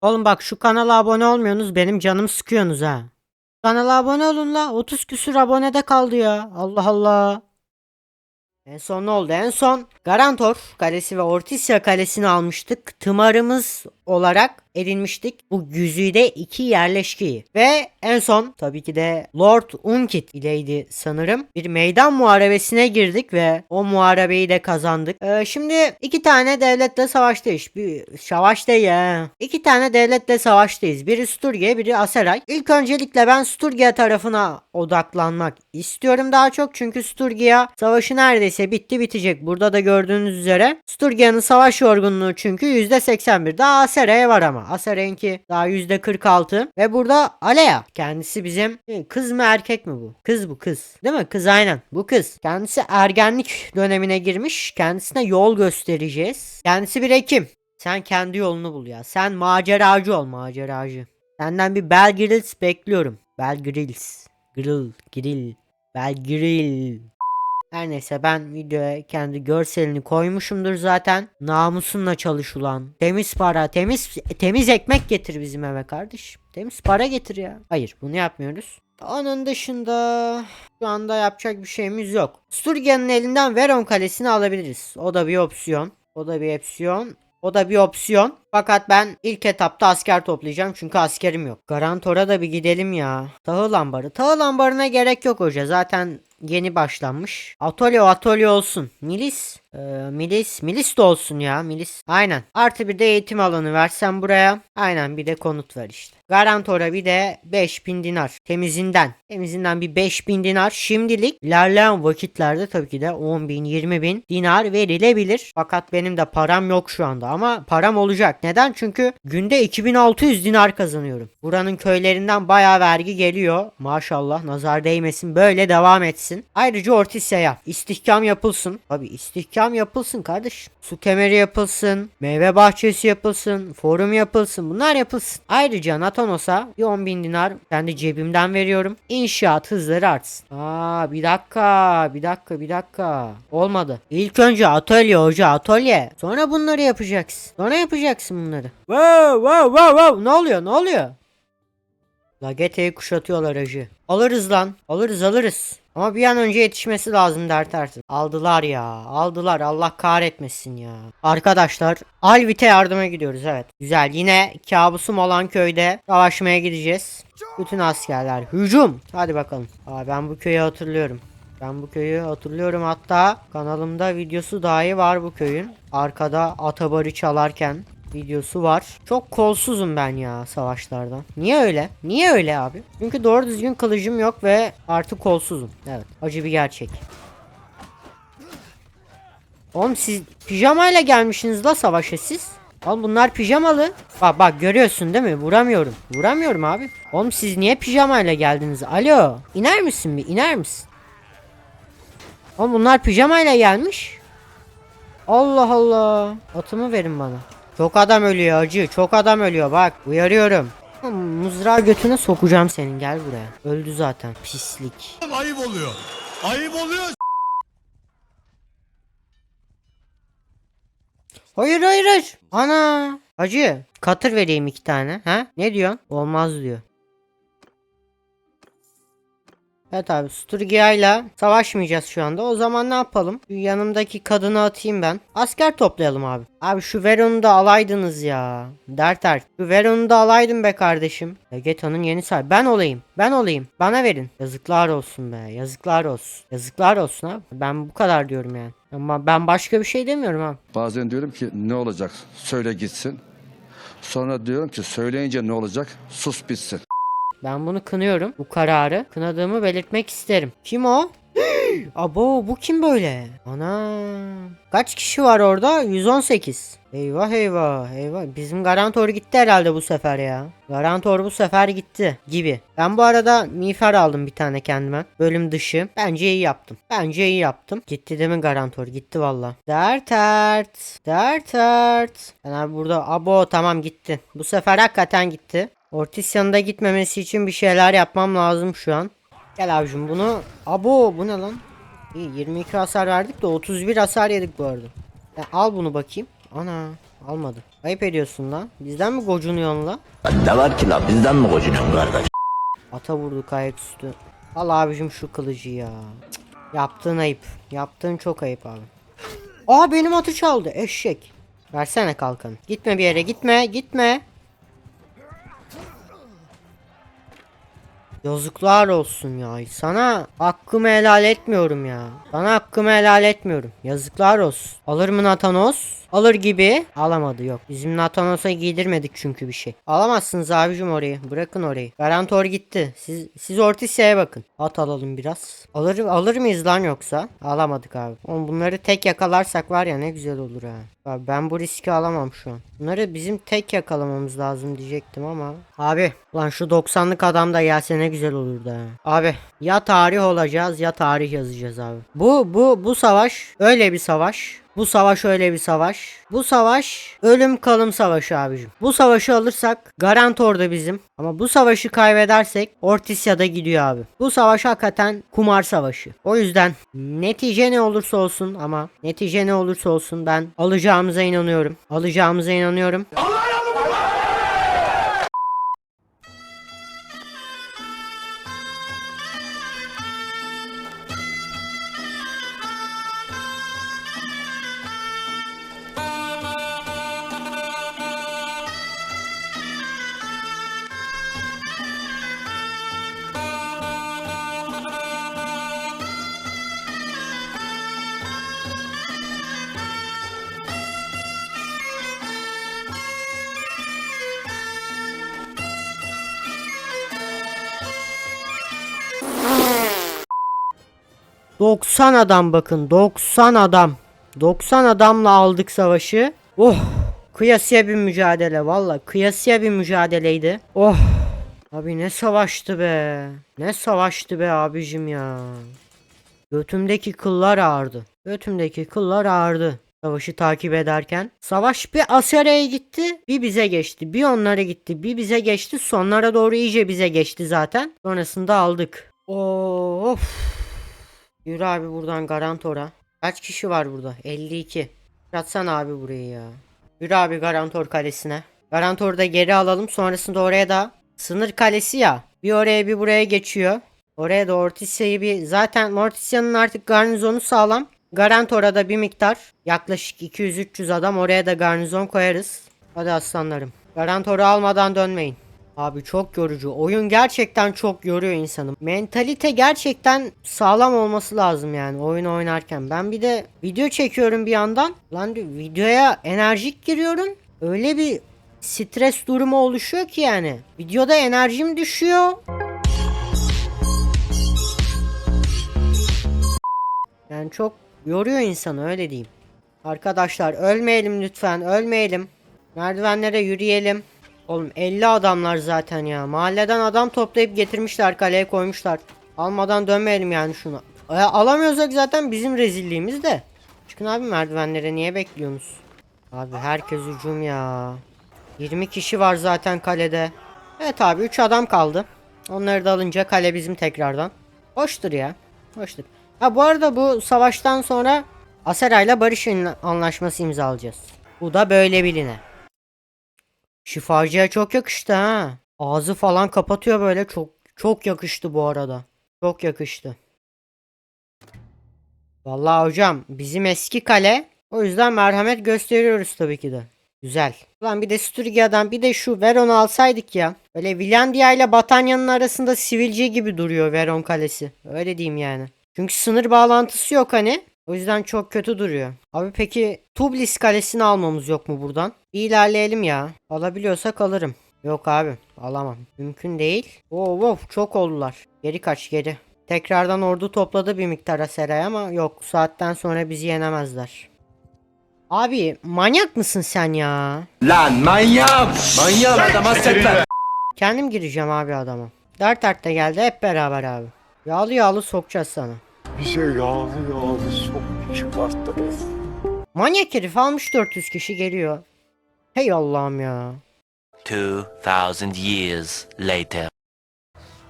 Oğlum bak şu kanala abone olmuyorsunuz benim canımı sıkıyorsunuz ha. Kanala abone olun la 30 küsür abonede kaldı ya. Allah Allah. En son ne oldu? En son Garantor kalesi ve Ortisya kalesini almıştık. Tımarımız olarak edinmiştik. Bu güzide iki yerleşkeyi. Ve en son tabii ki de Lord Unkit ileydi sanırım. Bir meydan muharebesine girdik ve o muharebeyi de kazandık. Ee, şimdi iki tane devletle savaştayız. Bir savaş ya. İki tane devletle savaştayız. Biri Sturge, biri Aseray. İlk öncelikle ben Sturge tarafına odaklanmak istiyorum daha çok. Çünkü Sturgia savaşı neredeyse bitti bitecek. Burada da gördüğünüz üzere Sturgia'nın savaş yorgunluğu çünkü %81. Daha Aseray'a var ama. Aseray'ınki daha %46. Ve burada Alea. Kendisi bizim e, kız mı erkek mi bu? Kız bu kız. Değil mi? Kız aynen. Bu kız. Kendisi ergenlik dönemine girmiş. Kendisine yol göstereceğiz. Kendisi bir hekim. Sen kendi yolunu bul ya. Sen maceracı ol maceracı. Senden bir Bel Grills bekliyorum. Bel Grills. Grill. Grill. Bel Grill. Her neyse ben videoya kendi görselini koymuşumdur zaten. Namusunla çalış ulan. Temiz para, temiz temiz ekmek getir bizim eve kardeşim. Temiz para getir ya. Hayır bunu yapmıyoruz. Onun dışında şu anda yapacak bir şeyimiz yok. Sturgia'nın elinden Veron kalesini alabiliriz. O da bir opsiyon. O da bir opsiyon. O da bir opsiyon. Fakat ben ilk etapta asker toplayacağım çünkü askerim yok. Garantor'a da bir gidelim ya. Tahıl ambarı. Tahıl ambarına gerek yok hoca. Zaten yeni başlanmış. Atölye o atölye olsun. Milis. Ee, milis. Milis de olsun ya. Milis. Aynen. Artı bir de eğitim alanı versen buraya. Aynen bir de konut ver işte. Garantor'a bir de 5000 dinar. Temizinden. Temizinden bir 5000 dinar. Şimdilik ilerleyen vakitlerde tabii ki de 10 bin 20 bin dinar verilebilir. Fakat benim de param yok şu anda. Ama param olacak. Neden? Çünkü günde 2600 dinar kazanıyorum. Buranın köylerinden bayağı vergi geliyor. Maşallah nazar değmesin. Böyle devam etsin. Ayrıca Ortisya'ya istihkam yapılsın. Tabii istihkam yapılsın kardeş. Su kemeri yapılsın. Meyve bahçesi yapılsın. Forum yapılsın. Bunlar yapılsın. Ayrıca Natanos'a bir 10 bin dinar kendi cebimden veriyorum. İnşaat hızları artsın. Aa bir dakika. Bir dakika. Bir dakika. Olmadı. İlk önce atölye hoca atölye. Sonra bunları yapacaksın. Sonra yapacaksın bunları. Wow wow wow wow. Ne oluyor? Ne oluyor? Lagete'yi kuşatıyorlar hacı. Alırız lan. Alırız alırız. Ama bir an önce yetişmesi lazım dert artık. Aldılar ya. Aldılar. Allah kahretmesin ya. Arkadaşlar Alvit'e yardıma gidiyoruz evet. Güzel. Yine kabusum olan köyde savaşmaya gideceğiz. Bütün askerler hücum. Hadi bakalım. Aa, ben bu köyü hatırlıyorum. Ben bu köyü hatırlıyorum hatta kanalımda videosu dahi var bu köyün. Arkada atabarı çalarken videosu var. Çok kolsuzum ben ya savaşlardan. Niye öyle? Niye öyle abi? Çünkü doğru düzgün kılıcım yok ve artık kolsuzum. Evet acı bir gerçek. Oğlum siz pijamayla gelmişsiniz la savaşa siz. Oğlum bunlar pijamalı. Bak bak görüyorsun değil mi? Vuramıyorum. Vuramıyorum abi. Oğlum siz niye pijamayla geldiniz? Alo. İner misin bir? İner misin? Oğlum bunlar pijamayla gelmiş. Allah Allah. Atımı verin bana. Çok adam ölüyor acı. Çok adam ölüyor bak. Uyarıyorum. Mızrağı götüne sokacağım senin gel buraya. Öldü zaten. Pislik. Ayıp oluyor. Ayıp oluyor. Hayır hayır hayır. Ana. Hacı. Katır vereyim iki tane. Ha? Ne diyorsun? Olmaz diyor. Evet abi Sturgia ile savaşmayacağız şu anda. O zaman ne yapalım? Yanımdaki kadını atayım ben. Asker toplayalım abi. Abi şu Veron'u da alaydınız ya. Dert dert. Şu Veron'u da alaydın be kardeşim. Vegeta'nın yeni sahibi. Ben olayım. Ben olayım. Bana verin. Yazıklar olsun be. Yazıklar olsun. Yazıklar olsun abi. Ben bu kadar diyorum yani. Ama ben başka bir şey demiyorum abi. Bazen diyorum ki ne olacak söyle gitsin. Sonra diyorum ki söyleyince ne olacak sus bitsin. Ben bunu kınıyorum. Bu kararı kınadığımı belirtmek isterim. Kim o? Abo bu kim böyle? Ana. Kaç kişi var orada? 118. Eyvah eyvah eyvah. Bizim garantor gitti herhalde bu sefer ya. Garantor bu sefer gitti gibi. Ben bu arada miğfer aldım bir tane kendime. Bölüm dışı. Bence iyi yaptım. Bence iyi yaptım. Gitti değil mi garantor? Gitti valla. Dert ert. Dert ert. Ben abi burada abo tamam gitti. Bu sefer hakikaten gitti. Ortisya'nın da gitmemesi için bir şeyler yapmam lazım şu an. Gel abicim bunu. Abo bu ne lan? İyi 22 hasar verdik de 31 hasar yedik bu arada. Ya al bunu bakayım. Ana almadı. Ayıp ediyorsun lan. Bizden mi gocunuyorsun la? Ne var ki la bizden mi gocunuyorsun kardeş? Ata vurduk ayaküstü. Al abicim şu kılıcı ya. Cık, Yaptığın ayıp. Yaptığın çok ayıp abi. Aa benim atı çaldı eşek. Versene kalkanı. Gitme bir yere gitme gitme. Yazıklar olsun ya. Sana hakkımı helal etmiyorum ya. Sana hakkımı helal etmiyorum. Yazıklar olsun. Alır mı Nathanos? Alır gibi. Alamadı yok. Bizim Nathanos'a giydirmedik çünkü bir şey. Alamazsınız abicim orayı. Bırakın orayı. Garantor gitti. Siz siz Ortisya'ya bakın. At alalım biraz. Alır alır mıyız lan yoksa? Alamadık abi. Oğlum bunları tek yakalarsak var ya ne güzel olur ha. Abi ben bu riski alamam şu an. Bunları bizim tek yakalamamız lazım diyecektim ama. Abi lan şu 90'lık adam da gelse ne güzel olurdu ha. Abi ya tarih olacağız ya tarih yazacağız abi. Bu bu bu savaş öyle bir savaş. Bu savaş öyle bir savaş. Bu savaş ölüm kalım savaşı abicim. Bu savaşı alırsak Garantor da bizim. Ama bu savaşı kaybedersek Ortisya da gidiyor abi. Bu savaş hakikaten kumar savaşı. O yüzden netice ne olursa olsun ama netice ne olursa olsun ben alacağımıza inanıyorum. Alacağımıza inanıyorum. ...90 adam bakın 90 adam 90 adamla aldık savaşı Oh kıyasıya bir mücadele valla kıyasıya bir mücadeleydi Oh Abi ne savaştı be Ne savaştı be abicim ya Götümdeki kıllar ağrıdı Götümdeki kıllar ağrıdı Savaşı takip ederken. Savaş bir Asya'ya gitti, bir bize geçti. Bir onlara gitti, bir bize geçti. Sonlara doğru iyice bize geçti zaten. Sonrasında aldık. Of. Yürü abi buradan Garantor'a. Kaç kişi var burada? 52. Yatsana abi burayı ya. Yürü abi Garantor kalesine. Garantor'u da geri alalım. Sonrasında oraya da sınır kalesi ya. Bir oraya bir buraya geçiyor. Oraya da Ortisya'yı bir... Zaten Mortisya'nın artık garnizonu sağlam. Garantor'a da bir miktar yaklaşık 200-300 adam oraya da garnizon koyarız. Hadi aslanlarım. Garantor'u almadan dönmeyin. Abi çok yorucu. Oyun gerçekten çok yoruyor insanı. Mentalite gerçekten sağlam olması lazım yani oyun oynarken. Ben bir de video çekiyorum bir yandan. Lan videoya enerjik giriyorum. Öyle bir stres durumu oluşuyor ki yani. Videoda enerjim düşüyor. Yani çok yoruyor insanı öyle diyeyim. Arkadaşlar ölmeyelim lütfen ölmeyelim. Merdivenlere yürüyelim. Oğlum 50 adamlar zaten ya. Mahalleden adam toplayıp getirmişler kaleye koymuşlar. Almadan dönmeyelim yani şunu. E, alamıyorsak zaten bizim rezilliğimiz de. Çıkın abi merdivenlere niye bekliyorsunuz? Abi herkes hücum ya. 20 kişi var zaten kalede. Evet abi 3 adam kaldı. Onları da alınca kale bizim tekrardan. Hoştur ya. Hoştur. Ha bu arada bu savaştan sonra Asera ile barış anlaşması imzalayacağız. Bu da böyle biline. Şifacıya çok yakıştı ha. Ağzı falan kapatıyor böyle çok çok yakıştı bu arada. Çok yakıştı. Vallahi hocam bizim eski kale. O yüzden merhamet gösteriyoruz tabii ki de. Güzel. Ulan bir de Sturgia'dan bir de şu Veron'u alsaydık ya. Böyle Villandia ile Batanya'nın arasında sivilce gibi duruyor Veron kalesi. Öyle diyeyim yani. Çünkü sınır bağlantısı yok hani. O yüzden çok kötü duruyor. Abi peki Tublis kalesini almamız yok mu buradan? Bir ilerleyelim ya. Alabiliyorsak alırım. Yok abi alamam. Mümkün değil. Wow, çok oldular. Geri kaç geri. Tekrardan ordu topladı bir miktar Aseray ama yok saatten sonra bizi yenemezler. Abi manyak mısın sen ya? Lan manyağım! Manyağım adam hasretler. Kendim gireceğim abi adama. Dert dert de geldi hep beraber abi. Yağlı yağlı sokacağız sana. Bize yağlı yağlı sok çıkarttınız. Manyak herif almış 400 kişi geliyor. Hey Allah'ım ya. 2,000 years later.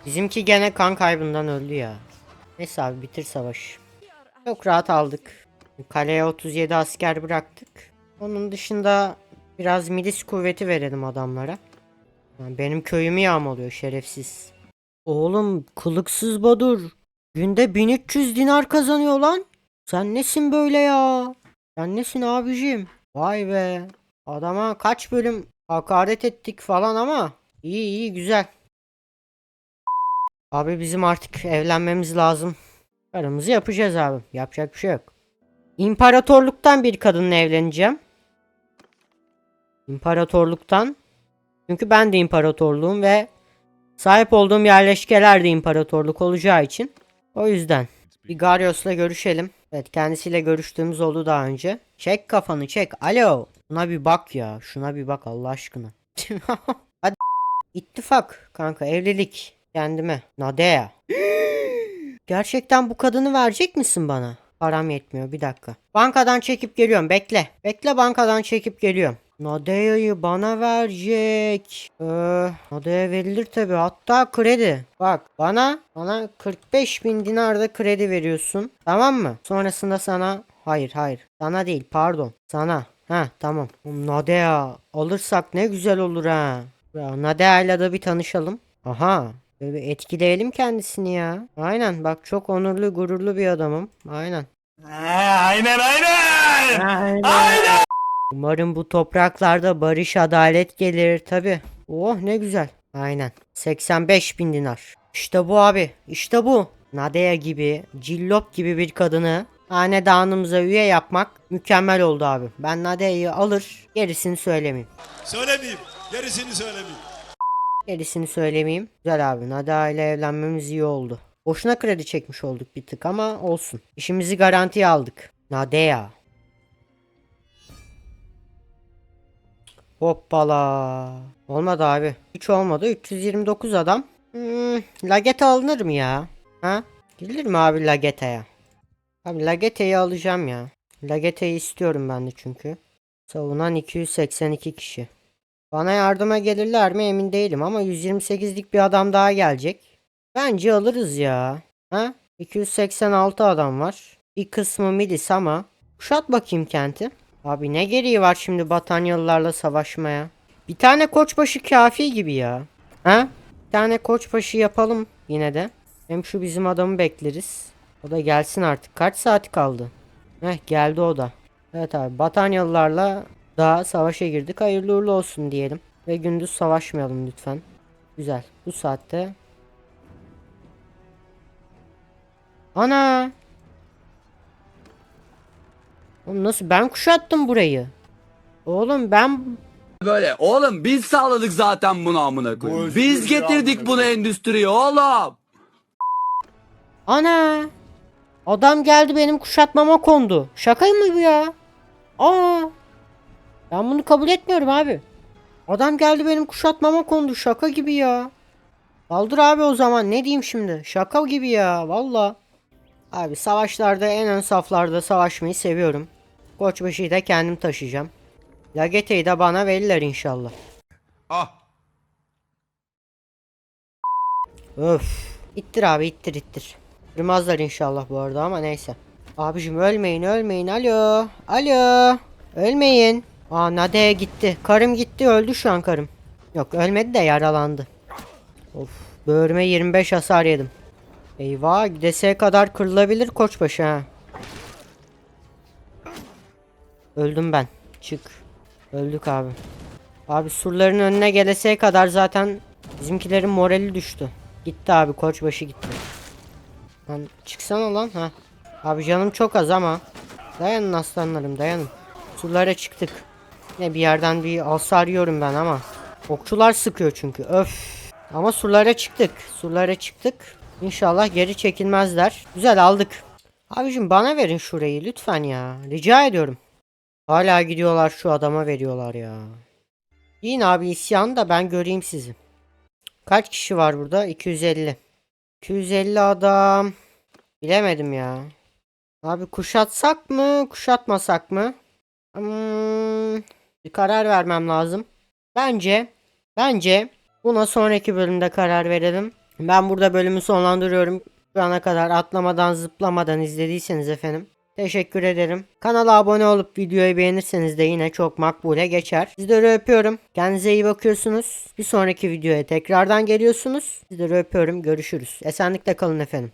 Bizimki gene kan kaybından öldü ya. Neyse abi bitir savaş. Çok rahat aldık. Kaleye 37 asker bıraktık. Onun dışında Biraz milis kuvveti verelim adamlara. Benim köyümü yağmalıyor şerefsiz. Oğlum kılıksız Badur. Günde 1300 dinar kazanıyor lan. Sen nesin böyle ya? Sen nesin abicim? Vay be. Adama kaç bölüm hakaret ettik falan ama iyi iyi güzel. Abi bizim artık evlenmemiz lazım. Aramızı yapacağız abi. Yapacak bir şey yok. İmparatorluktan bir kadınla evleneceğim. İmparatorluktan. Çünkü ben de imparatorluğum ve sahip olduğum yerleşkeler de imparatorluk olacağı için. O yüzden. Bir Garyos'la görüşelim. Evet kendisiyle görüştüğümüz oldu daha önce. Çek kafanı çek. Alo. Şuna bir bak ya. Şuna bir bak Allah aşkına. Hadi. İttifak kanka evlilik. Kendime. Nadea. Gerçekten bu kadını verecek misin bana? Param yetmiyor bir dakika. Bankadan çekip geliyorum bekle. Bekle bankadan çekip geliyorum. Nadea'yı bana verecek. Ee, Nadea verilir tabi. Hatta kredi. Bak bana bana 45 bin dinar da kredi veriyorsun. Tamam mı? Sonrasında sana hayır hayır. Sana değil pardon. Sana. Ha tamam. Nadea alırsak ne güzel olur ha. Ya, Nadea ile de bir tanışalım. Aha. Böyle bir etkileyelim kendisini ya. Aynen bak çok onurlu gururlu bir adamım. Aynen. aynen aynen. Umarım bu topraklarda barış adalet gelir tabi. Oh ne güzel. Aynen. 85 bin dinar. İşte bu abi. İşte bu. Nadea gibi, cillop gibi bir kadını hanedanımıza üye yapmak mükemmel oldu abi. Ben Nadea'yı alır gerisini söylemeyeyim. Söylemeyeyim. Gerisini söylemeyeyim. Gerisini söylemeyeyim. Güzel abi. Nada ile evlenmemiz iyi oldu. Boşuna kredi çekmiş olduk bir tık ama olsun. İşimizi garantiye aldık. Nadea. Hoppala. Olmadı abi. Hiç olmadı. 329 adam. Hmm, Lagete alınır mı ya? Ha? Gidilir mi abi Lagete'ye? Abi Lagete'yi alacağım ya. Lagete'yi istiyorum ben de çünkü. Savunan 282 kişi. Bana yardıma gelirler mi emin değilim ama 128'lik bir adam daha gelecek. Bence alırız ya. Ha? 286 adam var. Bir kısmı milis ama. Kuşat bakayım kenti. Abi ne gereği var şimdi Batanyalılarla savaşmaya? Bir tane koçbaşı kafi gibi ya. Ha? Bir tane koçbaşı yapalım yine de. Hem şu bizim adamı bekleriz. O da gelsin artık. Kaç saati kaldı? Heh geldi o da. Evet abi Batanyalılarla daha savaşa girdik. Hayırlı uğurlu olsun diyelim. Ve gündüz savaşmayalım lütfen. Güzel. Bu saatte. Ana! Oğlum nasıl? Ben kuşattım burayı. Oğlum ben Böyle oğlum biz sağladık zaten bunu amına koyayım. Biz getirdik bunu endüstriye oğlum. Ana! Adam geldi benim kuşatmama kondu. Şaka mı bu ya? Aa! Ben bunu kabul etmiyorum abi. Adam geldi benim kuşatmama kondu. Şaka gibi ya. Kaldır abi o zaman. Ne diyeyim şimdi? Şaka gibi ya. Valla. Abi savaşlarda en ön saflarda savaşmayı seviyorum. Koçbaşı'yı da kendim taşıyacağım. Lagete'yi de bana verirler inşallah. Ah. Öf. İttir abi ittir ittir. Kırmazlar inşallah bu arada ama neyse. Abicim ölmeyin ölmeyin alo. Alo. Ölmeyin. Aa Nade'ye gitti. Karım gitti öldü şu an karım. Yok ölmedi de yaralandı. Of böğrüme 25 hasar yedim. Eyvah gideseye kadar kırılabilir koçbaşı ha. Öldüm ben. Çık. Öldük abi. Abi surların önüne geleseye kadar zaten bizimkilerin morali düştü. Gitti abi koçbaşı gitti. Lan çıksana lan ha. Abi canım çok az ama. Dayanın aslanlarım dayanın. Surlara çıktık. Ne bir yerden bir hasar yiyorum ben ama. Okçular sıkıyor çünkü öf. Ama surlara çıktık. Surlara çıktık. İnşallah geri çekilmezler. Güzel aldık. Abicim bana verin şurayı lütfen ya. Rica ediyorum. Hala gidiyorlar şu adama veriyorlar ya. Yiyin abi isyan da ben göreyim sizi. Kaç kişi var burada? 250. 250 adam. Bilemedim ya. Abi kuşatsak mı? Kuşatmasak mı? Hmm, bir karar vermem lazım. Bence bence buna sonraki bölümde karar verelim. Ben burada bölümü sonlandırıyorum. Şu ana kadar atlamadan zıplamadan izlediyseniz efendim. Teşekkür ederim. Kanala abone olup videoyu beğenirseniz de yine çok makbule geçer. Sizleri öpüyorum. Kendinize iyi bakıyorsunuz. Bir sonraki videoya tekrardan geliyorsunuz. Sizleri öpüyorum. Görüşürüz. Esenlikle kalın efendim.